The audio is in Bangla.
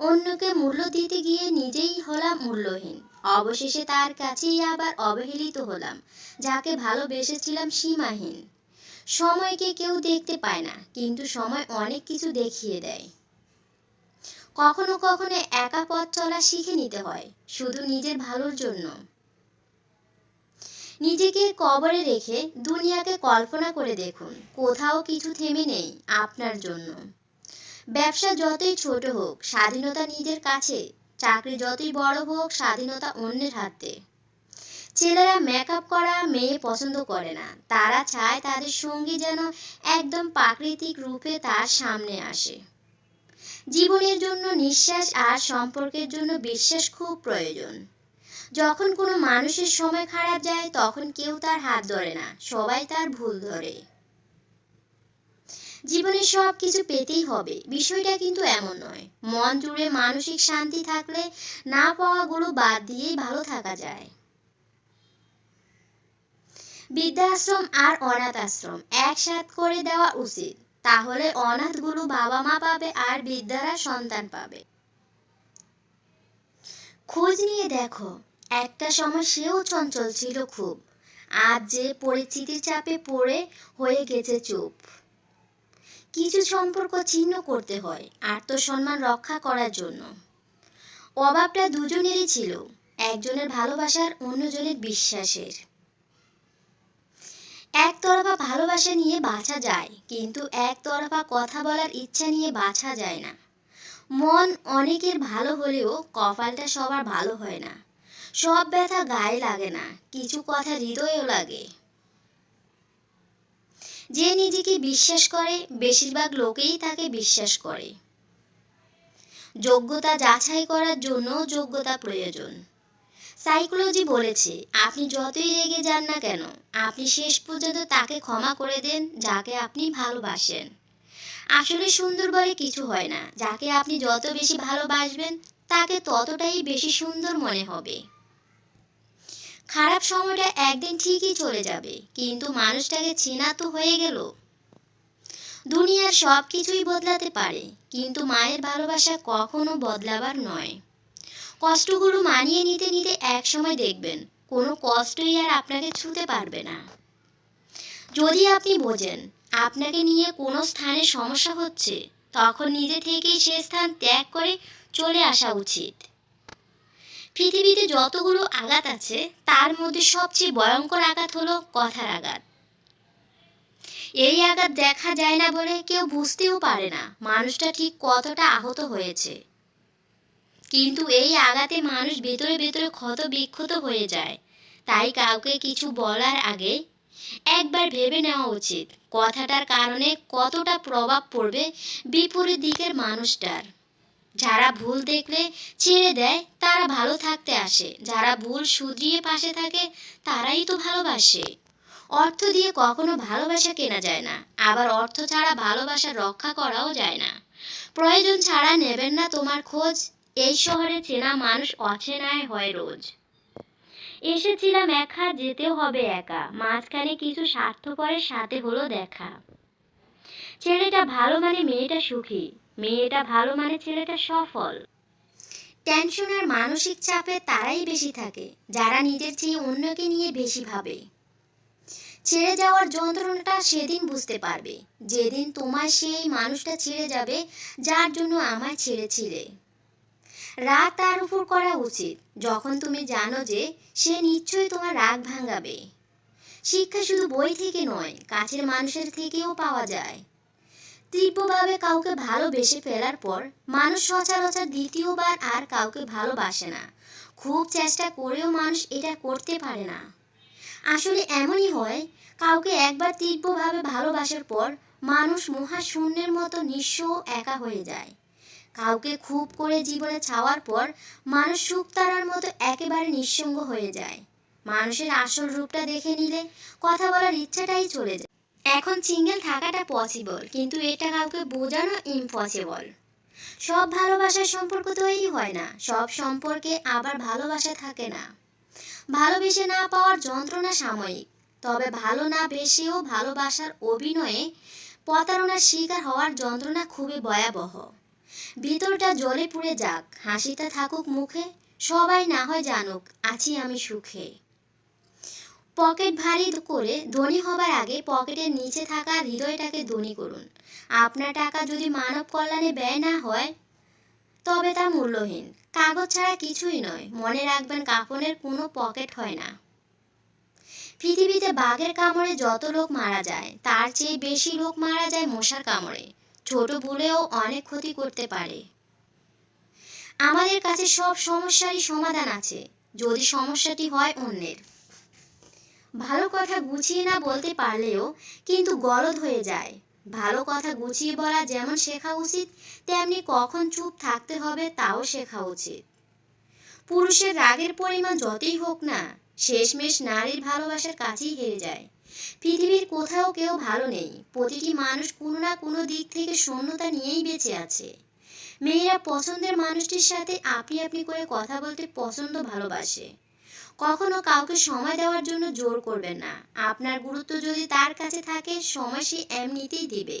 অন্যকে মূল্য দিতে গিয়ে নিজেই হলাম মূল্যহীন। অবশেষে তার কাছেই আবার অবহেলিত হলাম, যাকে ভালোবেসেছিলাম সীমাহীন। সময়কে কেউ দেখতে পায় না, কিন্তু সময় অনেক কিছু দেখিয়ে দেয়। কখনো কখনো একা পথ চলা শিখে নিতে হয়, শুধু নিজের ভালোর জন্য। নিজেকে কবরে রেখে দুনিয়াকে কল্পনা করে দেখুন, কোথাও কিছু থেমে নেই আপনার জন্য। ব্যবসা যতই ছোট হোক, স্বাধীনতা নিজের কাছে, চাকরি যতই বড় হোক, স্বাধীনতা অন্যের হাতে। ছেলেরা মেকআপ করা মেয়ে পছন্দ করে না। তারা চায় তাদের সঙ্গী যেন একদম প্রাকৃতিক রূপে তার সামনে আসে। জীবনের জন্য নিঃশ্বাস আর সম্পর্কের জন্য বিশ্বাস খুব প্রয়োজন। যখন কোনো মানুষের সময় খারাপ যায়, তখন কেউ তার হাত ধরে না। সবাই তার ভুল ধরে। জীবনে সব কিছু পেতেই হবে। বিষয়টা কিন্তু এমন নয়। মন জুড়ে মানসিক শান্তি থাকলে না পাওয়াগুলো বাদ দিয়েই ভালো থাকা যায়। বৃদ্ধাশ্রম আর অনাথ আশ্রম একসাথ করে দেওয়া উচিত। তাহলে অনাথগুলো বাবা মা পাবে আর বৃদ্ধারা সন্তান পাবে। খোঁজ নিয়ে দেখো। একটা সময় সেও চঞ্চল ছিল খুব। আজ যে পরিচিতির চাপে পড়ে হয়ে গেছে চুপ। কিছু সম্পর্ক ছিন্ন করতে হয় আত্মসম্মান রক্ষা করার জন্য। অভাবটা দুজনেরই ছিল, একজনের ভালোবাসার অন্যজনের বিশ্বাসের। একতরফা ভালোবাসা নিয়ে বাঁচা যায়, কিন্তু একতরফা কথা বলার ইচ্ছা নিয়ে বাঁচা যায় না। মন অনেকের ভালো হলেও কপালটা সবার ভালো হয় না। সব ব্যথা গায়ে লাগে না, কিছু কথা হৃদয়েও লাগে। যে নিজেকে বিশ্বাস করে, বেশিরভাগ লোকেই তাকে বিশ্বাস করে। যোগ্যতা যাচাই করার জন্য যোগ্যতা প্রয়োজন। সাইকোলজি বলেছে, আপনি যতই রেগে যান না কেন, আপনি শেষ পর্যন্ত তাকে ক্ষমা করে দেন, যাকে আপনি ভালোবাসেন। আসলে সুন্দর বলে কিছু হয় না, যাকে আপনি যত বেশি ভালোবাসবেন, তাকে ততটাই বেশি সুন্দর মনে হবে। খারাপ সময়টা একদিন ঠিকই চলে যাবে, কিন্তু মানুষটাকে চেনা তো হয়ে গেল। দুনিয়ার সব কিছুই বদলাতে পারে, কিন্তু মায়ের ভালোবাসা কখনো বদলাবার নয়। কষ্টগুলো মানিয়ে নিতে নিতে এক সময় দেখবেন, কোনো কষ্টই আর আপনাকে ছুঁতে পারবে না। যদি আপনি বোঝেন, আপনাকে নিয়ে কোনো স্থানে সমস্যা হচ্ছে, তখন নিজে থেকেই সে স্থান ত্যাগ করে চলে আসা উচিত। পৃথিবীতে যতগুলো আঘাত আছে, তার মধ্যে সবচেয়ে ভয়ঙ্কর আঘাত হলো কথার আঘাত। এই আঘাত দেখা যায় না বলে কেউ বুঝতেও পারে না মানুষটা ঠিক কতটা আহত হয়েছে। কিন্তু এই আঘাতে মানুষ ভেতরে ভেতরে ক্ষত বিক্ষত হয়ে যায়। তাই কাউকে কিছু বলার আগে একবার ভেবে নেওয়া উচিত কথাটার কারণে কতটা প্রভাব পড়বে বিপরীত দিকের মানুষটার। যারা ভুল দেখলে ছেড়ে দেয় তারা ভালো থাকতে আসে, যারা ভুল শুধরিয়ে পাশে থাকে, তারাই তো ভালোবাসে। অর্থ দিয়ে কখনো ভালোবাসা কেনা যায় না, আবার অর্থ ছাড়া ভালোবাসা রক্ষা করাও যায় না। প্রয়োজন ছাড়া নেবেন না তোমার খোঁজ, এই শহরে চেনা মানুষ অচেনায় হয় রোজ। এসেছিলাম একা, যেতে হবে একা, মাঝখানে কিছু স্বার্থপরের সাথে হলো দেখা। ছেলেটা ভালো মানে মেয়েটা সুখী, মেয়েটা ভালো মানে ছেলেটা সফল। টেনশন আর মানসিক চাপে তারাই বেশি থাকে, যারা নিজের চেয়ে অন্যকে নিয়ে বেশি ভাবে। ছেড়ে যাওয়ার যন্ত্রণাটা সেদিন বুঝতে পারবে, যেদিন তোমার সেই মানুষটা ছেড়ে যাবে, যার জন্য আমায় ছেড়েছিলে। রাগ তার উপর করা উচিত, যখন তুমি জানো যে সে নিশ্চয়ই তোমার রাগ ভাঙাবে। শিক্ষা শুধু বই থেকে নয়, কাছের মানুষের থেকেও পাওয়া যায়। তীব্রভাবে কাউকে ভালোবেসে ফেলার পর মানুষ সচরাচর দ্বিতীয়বার আর কাউকে ভালোবাসে না। খুব চেষ্টা করেও মানুষ এটা করতে পারে না। আসলে এমনই হয়, কাউকে একবার তীব্রভাবে ভালোবাসার পর মানুষ মহাশূন্যের মতো নিঃস্ব একা হয়ে যায়। কাউকে খুব করে জীবনে ছাওয়ার পর মানুষ সুখ তারার মতো একেবারে নিঃসঙ্গ হয়ে যায়। মানুষের আসল রূপটা দেখে নিলে কথা বলার ইচ্ছাটাই চলে যায়। এখন সিঙ্গেল থাকাটা পসিবল কিন্তু এটা কাউকে বোঝানো ইম্পসিবল সব ভালোবাসার সম্পর্ক তৈরি হয় না, সব সম্পর্কে আবার ভালোবাসা থাকে না। ভালোবেসে না পাওয়ার যন্ত্রণা সাময়িক, তবে ভালো না বেসেও ভালোবাসার অভিনয়ে প্রতারণার শিকার হওয়ার যন্ত্রণা খুবই ভয়াবহ। ভিতরটা জলে পুড়ে যাক, হাসিটা থাকুক মুখে, সবাই না হয় জানুক, আছি আমি সুখে। পকেট ভারী করে ধনী হবার আগে পকেটের নিচে থাকা হৃদয়টাকে ধনী করুন। আপনার টাকা যদি মানব কল্যাণে ব্যয় না হয়, তবে তা মূল্যহীন। কাগজ ছাড়া কিছুই নয়। মনে রাখবেন কাপড়ের কোনো পকেট হয় না। পৃথিবীতে বাঘের কামড়ে যত লোক মারা যায়, তার চেয়ে বেশি লোক মারা যায় মশার কামড়ে। ছোট ভুলেও অনেক ক্ষতি করতে পারে। আমাদের কাছে সব সমস্যারই সমাধান আছে। যদি সমস্যাটি হয় অন্যের। ভালো কথা গুছিয়ে না বলতে পারলেও কিন্তু গলদ হয়ে যায়। ভালো কথা গুছিয়ে বলা যেমন শেখা উচিত, তেমনি কখন চুপ থাকতে হবে তাও শেখা উচিত। পুরুষের রাগের পরিমাণ যতই হোক না, শেষমেশ নারীর ভালোবাসার কাছেই হেরে যায়। পৃথিবীর কোথাও কেউ ভালো নেই। প্রতিটি মানুষ কোনো না কোনো দিক থেকে শূন্যতা নিয়েই বেঁচে আছে। মেয়েরা পছন্দের মানুষটির সাথে আপনি আপনি করে কথা বলতে পছন্দ ভালোবাসে। কখনো কাউকে সময় দেওয়ার জন্য জোর করবেন না। আপনার গুরুত্ব যদি তার কাছে থাকে, সময় সে এমনিতেই দিবে।